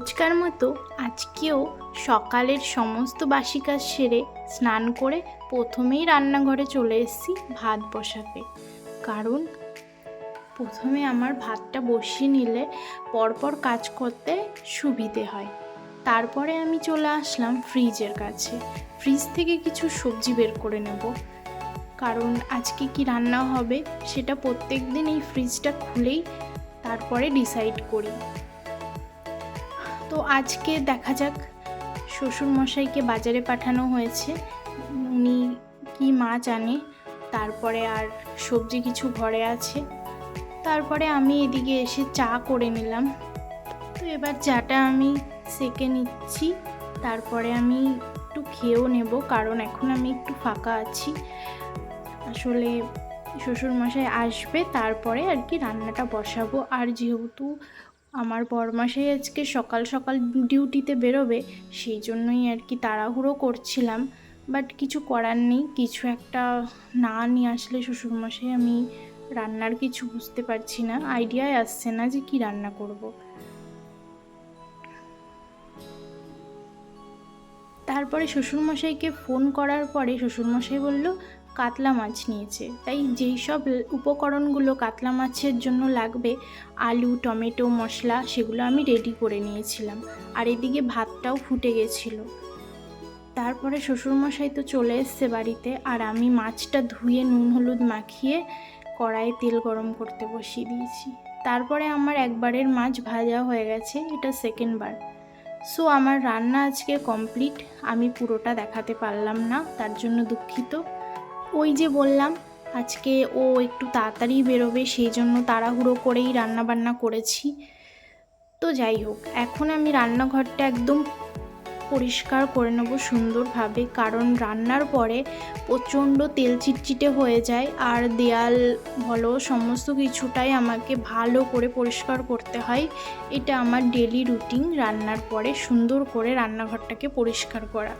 রোজকার মতো আজকেও সকালের সমস্ত বাসি কাজ সেরে স্নান করে প্রথমেই রান্নাঘরে চলে এসেছি ভাত বসাতে। কারণ প্রথমে আমার ভাতটা বসিয়ে নিলে পরপর কাজ করতে সুবিধে হয়। তারপরে আমি চলে আসলাম ফ্রিজের কাছে। ফ্রিজ থেকে কিছু সবজি বের করে নেব। কারণ আজকে কি রান্না হবে সেটা প্রত্যেক দিন এই ফ্রিজটা খুলেই তারপরে ডিসাইড করি। তো আজকে দেখা যাক, শ্বশুরমশাইকে বাজারে পাঠানো হয়েছে। উনি কি মাছ আনে তারপরে আর সবজি কিছু ঘরে আছে। তারপরে আমি এদিকে এসে চা করে নিলাম। তো এবার চাটা আমি সেকে নিচ্ছি, তারপরে আমি একটু খেয়েও নেব, কারণ এখন আমি একটু ফাঁকা আছি। আসলে শ্বশুরমশাই আসবে, তারপরে আর কি রান্নাটা বসাবো। আর যেহেতু আমার বরমাসাই আজকে সকাল সকাল ডিউটিতে বেরোবে, সেই জন্যই আর কি তাড়াহুড়ো করছিলাম বাট কিছু করার নেই, কিছু একটা না নিয়ে আসলে শ্বশুরমশাই আমি রান্নার কিছু বুঝতে পারছি না, আইডিয়ায় আসছে না যে কি রান্না করব। তারপরে শ্বশুরমশাইকে ফোন করার পরে শ্বশুরমশাই বলল কাতলা মাছ নিয়েছে। তাই যেই সব উপকরণগুলো কাতলা মাছের জন্য লাগবে, আলু, টমেটো, মশলা, সেগুলো আমি রেডি করে নিয়েছিলাম। আর এদিকে ভাতটাও ফুটে গেছিল। তারপরে শ্বশুরমশাই তো চলে এসছে বাড়িতে, আর আমি মাছটা ধুয়ে নুন হলুদ মাখিয়ে কড়াইয়ে তেল গরম করতে বসিয়ে দিয়েছি। তারপরে আমার একবারের মাছ ভাজা হয়ে গেছে, এটা সেকেন্ড বার। সো আমার রান্না আজকে কমপ্লিট আমি পুরোটা দেখাতে পারলাম না, তার জন্য দুঃখিত। ওই যে বললাম, আজকে ও একটু তাড়াতাড়ি বেরোবে, সেই জন্য তাড়াহুড়ো করেই রান্না বান্না করেছি। তো যাই হোক, এখন আমি রান্নাঘরটা একদম পরিষ্কার করে নেব সুন্দরভাবে, কারণ রান্নার পরে প্রচণ্ড তেল চিটচিটে হয়ে যায়, আর দেয়াল বলো সমস্ত কিছুটাই আমাকে ভালো করে পরিষ্কার করতে হয়। এটা আমার ডেলি রুটিন রান্নার পরে সুন্দর করে রান্নাঘরটাকে পরিষ্কার করা।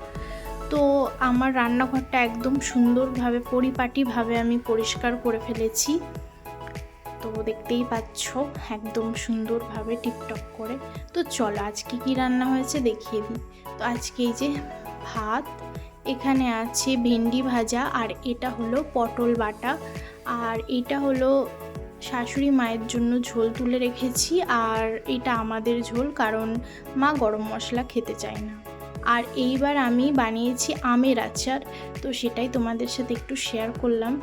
তো আমার রান্নাঘরটা একদম সুন্দরভাবে, পরিপাটিভাবে আমি পরিষ্কার করে ফেলেছি। তো দেখতেই পাচ্ছ, একদম সুন্দরভাবে টিপটপ করে। তো চলো আজকে কি রান্না হয়েছে দেখিয়ে দিই। তো আজকে এই যে ভাত, এখানে আছে ভেন্ডি ভাজা আর এটা হলো পটল বাটা। আর এটা হলো শাশুড়ি মায়ের জন্য ঝোল তুলে রেখেছি আর এটা আমাদের ঝোল কারণ মা গরম মশলা খেতে চায় না। আর এইবার আমি বানিয়েছি আমের আচার। তো সেটাই তোমাদের সাথে একটু শেয়ার করলাম।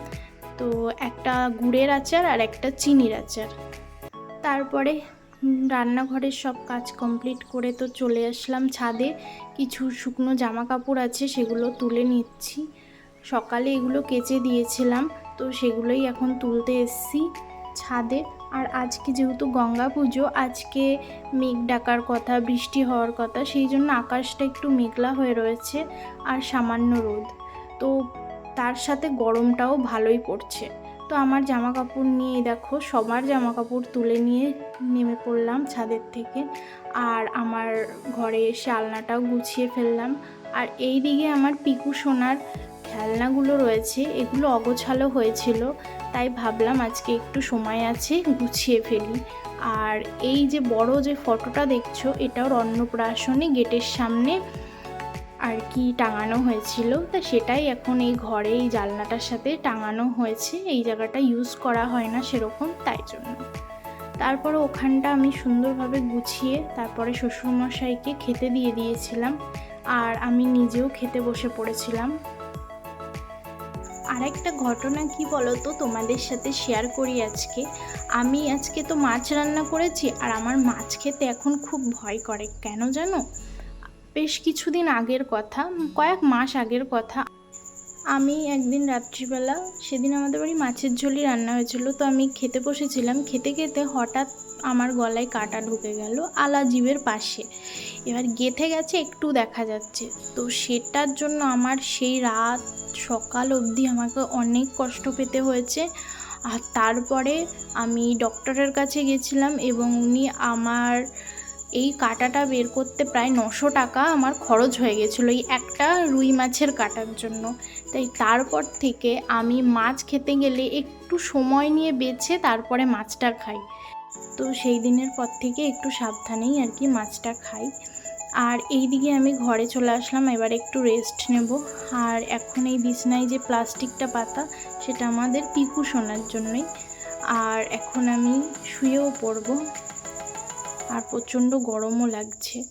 তো একটা গুড়ের আচার আর একটা চিনির আচার। তারপরে রান্নাঘরের সব কাজ কমপ্লিট করে তো চলে আসলাম ছাদে। কিছু শুকনো জামা কাপড় আছে, সেগুলো তুলে নিচ্ছি। সকালে এগুলো কেচে দিয়েছিলাম, তো সেগুলোই এখন তুলতে এসছি ছাদে। আর আজকে যেহেতু গঙ্গা পুজো, আজকে মেঘ ডাকার কথা, বৃষ্টি হওয়ার কথা, সেই জন্য আকাশটা একটু মেঘলা হয়ে রয়েছে আর সামান্য রোদ। তো তার সাথে গরমটাও ভালোই পড়ছে। তো আমার জামা কাপড় নিয়ে দেখো, সবার জামা কাপড় তুলে নিয়ে নেমে পড়লাম ছাদের থেকে আর আমার ঘরে এসে আলনাটাও গুছিয়ে ফেললাম। আর এই দিকে আমার পিকু সোনার খেলনাগুলো রয়েছে, এগুলো অগোছালো হয়েছিল। তাই ভাবলাম আজকে একটু সময় আছে গুছিয়ে ফেলি। আর এই যে বড় যে ফটোটা দেখছ, এটাও অন্নপ্রাশনে গেটের সামনে আর কি টাঙানো হয়েছিল। তা সেটাই এখন এই ঘরে এই জালনাটার সাথে টাঙানো হয়েছে। এই জায়গাটা ইউজ করা হয় না সেরকম, তাই জন্য। তারপরে ওখানটা আমি সুন্দরভাবে গুছিয়ে তারপরে শ্বশুরমশাইকে খেতে দিয়ে দিয়েছিলাম। আর আমি নিজেও খেতে বসে পড়েছিলাম। আরেকটা ঘটনা কি বলো তো তোমাদের সাথে শেয়ার করি আজকে? আমি আজকে তো মাছ রান্না করেছি আর আমার মাছ খেতে এখন খুব ভয় করে, কেন জানো? বেশ কিছুদিন আগের কথা, কয়েক মাস আগের কথা। আমি একদিন রাত্রিবেলা, সেদিন আমাদের বাড়ি মাছের ঝোলই রান্না হয়েছিল, তো আমি খেতে বসেছিলাম। খেতে খেতে হঠাৎ আমার গলায় কাটা ঢুকে গেল আলা জীবের পাশে। এবার গেথে গেছে, একটু দেখা যাচ্ছে। তো সেটার জন্য আমার সেই রাত সকাল অবধি আমাকে অনেক কষ্ট পেতে হয়েছে। আর তারপরে আমি ডক্টরের কাছে গেছিলাম এবং উনি আমার এই কাটাটা বের করতে প্রায় নশো টাকা আমার খরচ হয়ে গেছিল এই একটা রুই মাছের কাটার জন্য। তাই তারপর থেকে আমি মাছ খেতে গেলে একটু সময় নিয়ে বেছে তারপরে মাছটা খাই। তো সেই দিনের পর থেকে একটু সাবধানেই আর কি মাছটা খাই। আর এই দিকে আমি ঘরে চলে আসলাম, এবার একটু রেস্ট নেব। আর এখন এই বিছনায় যে প্লাস্টিকটা পাতা, সেটা আমাদের পিকু শোনার জন্যই। আর এখন আমি শুয়েও পড়ব। আর প্রচণ্ড গরমও লাগছে।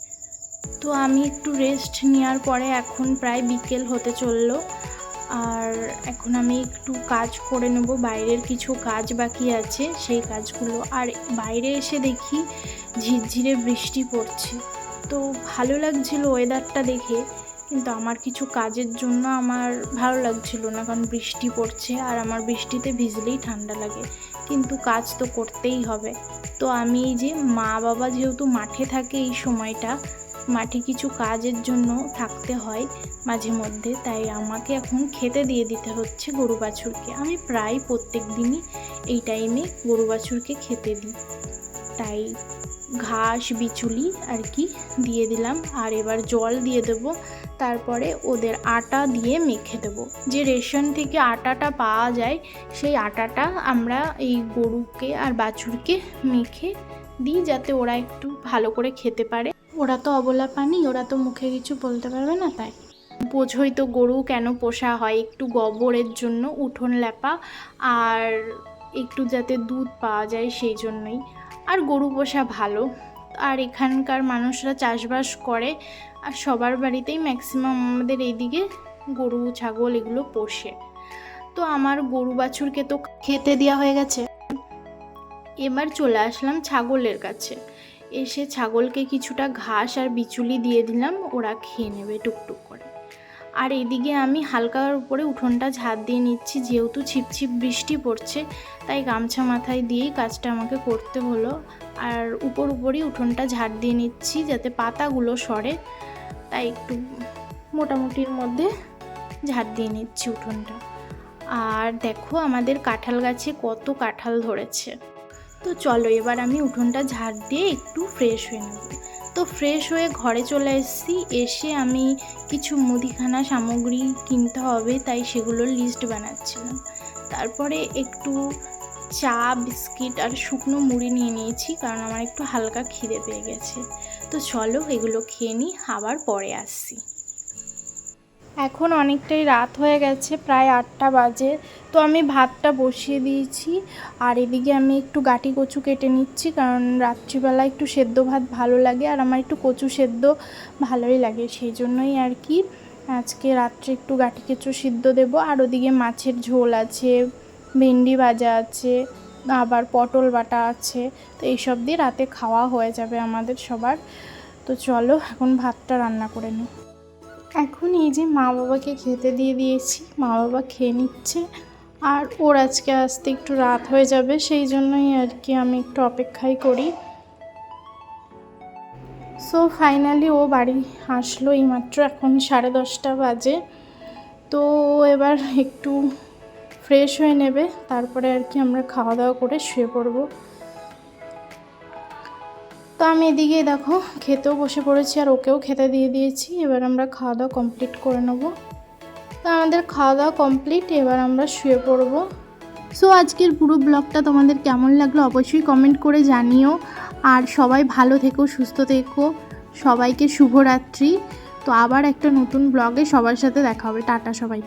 তো আমি একটু রেস্ট নেওয়ার পরে এখন প্রায় বিকেল হতে চলল। আর এখন আমি একটু কাজ করে নেব, বাইরের কিছু কাজ বাকি আছে সেই কাজগুলো। আর বাইরে এসে দেখি ঝিরঝিরে বৃষ্টি পড়ছে। তো ভালো লাগছিল ওয়েদারটা দেখে। কিন্তু আমার কিছু কাজের জন্য আমার ভালো লাগছিল না, কারণ বৃষ্টি পড়ছে আর আমার বৃষ্টিতে ভিজলেই ঠান্ডা লাগে। কিন্তু কাজ তো করতেই হবে। তো আমি এই যে মা বাবা যেহেতু মাঠে থাকে এই সময়টা, মাঠে কিছু কাজের জন্য থাকতে হয় মাঝে মধ্যে, তাই আমাকে এখন খেতে দিয়ে দিতে হচ্ছে গরু বাছুরকে। আমি প্রায় প্রত্যেক দিনই এই টাইমে গরু বাছুরকে খেতে দিই। তাই ঘাস, বিচুলি আর কি দিয়ে দিলাম। আর এবার জল দিয়ে দেব। তারপরে ওদের আটা দিয়ে মেখে দেবো। যে রেশন থেকে আটাটা পাওয়া যায়, সেই আটাটা আমরা এই গরুকে আর বাছুরকে মেখে দিই, যাতে ওরা একটু ভালো করে খেতে পারে। ওরা তো অবলা পানি ওরা তো মুখে কিছু বলতে পারবে না তাই। বোঝই তো গরু কেন পোষা হয়, একটু গোবরের জন্য উঠোন ল্যাপা। আর একটু যাতে দুধ পাওয়া যায় সেই জন্যই। আর গরু পোষা ভালো। আর এখানকার মানুষরা চাষবাস করে, আর সবার বাড়িতেই ম্যাক্সিমাম আমাদের এইদিকে গরু, ছাগল এগুলো পোষে। তো আমার গরু বাছুরকে তো খেতে দেওয়া হয়ে গেছে। এবার চলে আসলাম ছাগলের কাছে। এসে ছাগলকে কিছুটা ঘাস আর বিচুলি দিয়ে দিলাম, ওরা খেয়ে নেবে টুকটুক করে। আর এদিকে আমি হালকার উপরে উঠোনটা ঝাড় দিয়ে নিচ্ছি, যেহেতু ছিপছিপ বৃষ্টি পড়ছে, তাই গামছা মাথায় দিয়েই কাজটা আমাকে করতে হলো। আর উপর উপরই উঠোনটা ঝাড় দিয়ে নিচ্ছি যাতে পাতাগুলো সরে, তাই একটু মোটামুটির মধ্যে ঝাড় দিয়ে নিচ্ছি উঠোনটা। আর দেখো আমাদের কাঁঠাল গাছে কত কাঁঠাল ধরেছে। তো চলো এবার আমি উঠোনটা ঝাড় দিয়ে একটু ফ্রেশ হয়ে নেব। তো ফ্রেশ হয়ে ঘরে চলে এসেছি, এসে আমি কিছু মুদিখানা সামগ্রী কিনতে হবে, তাই সেগুলোর লিস্ট বানাচ্ছিলাম। তারপরে একটু চা, বিস্কিট আর শুকনো মুড়ি নিয়ে নিয়েছি, কারণ আমার একটু হালকা খিদে পেয়ে গেছে। তো চলো এগুলো খেয়ে নিই, আবার পরে আসছি। এখন অনেকটাই রাত হয়ে গেছে, প্রায় আটটা বাজে। তো আমি ভাতটা বসিয়ে দিয়েছি, আর এদিকে আমি একটু গাটি কচু কেটে নিচ্ছি, কারণ রাত্রিবেলা একটু সেদ্ধ ভাত ভালো লাগে, আর আমার একটু কচু সেদ্ধ ভালোই লাগে, সেই জন্যই আর কি আজকে রাত্রে একটু গাটি কচু সিদ্ধ দেব। আর ওদিকে মাছের ঝোল আছে, ভেন্ডি ভাজা আছে, আবার পটল বাটা আছে, তো এইসব দিয়ে রাতে খাওয়া হয়ে যাবে আমাদের সবার। তো চলো এখন ভাতটা রান্না করে নিই। এখন এই যে মা বাবাকে খেতে দিয়ে দিয়েছি, মা বাবা খেয়ে নিচ্ছে। আর ওর আজকে আসতে একটু রাত হয়ে যাবে, সেই জন্যই আর কি আমি একটু অপেক্ষাই করি। সো ফাইনালি ও বাড়ি আসলো এইমাত্র এখন সাড়ে দশটা বাজে। তো এবার একটু ফ্রেশ হয়ে নেবে, তারপরে আর কি আমরা খাওয়া দাওয়া করে শুয়ে পড়ব। তো আমি এদিকে দেখো, খেতেও বসে পড়েছি আর ওকেও খেতে দিয়ে দিয়েছি। এবার আমরা খাওয়া দাওয়া কমপ্লিট করে নেব। তো আমাদের খাওয়া দাওয়া কমপ্লিট এবার আমরা শুয়ে পড়ব। সো আজকের পুরো ব্লগটা তোমাদের কেমন লাগল অবশ্যই কমেন্ট করে জানিও। আর সবাই ভালো থেকো, সুস্থ থেকো। সবাইকে শুভরাত্রি। তো আবার একটা নতুন ব্লগে সবার সাথে দেখা হবে। টাটা সবাই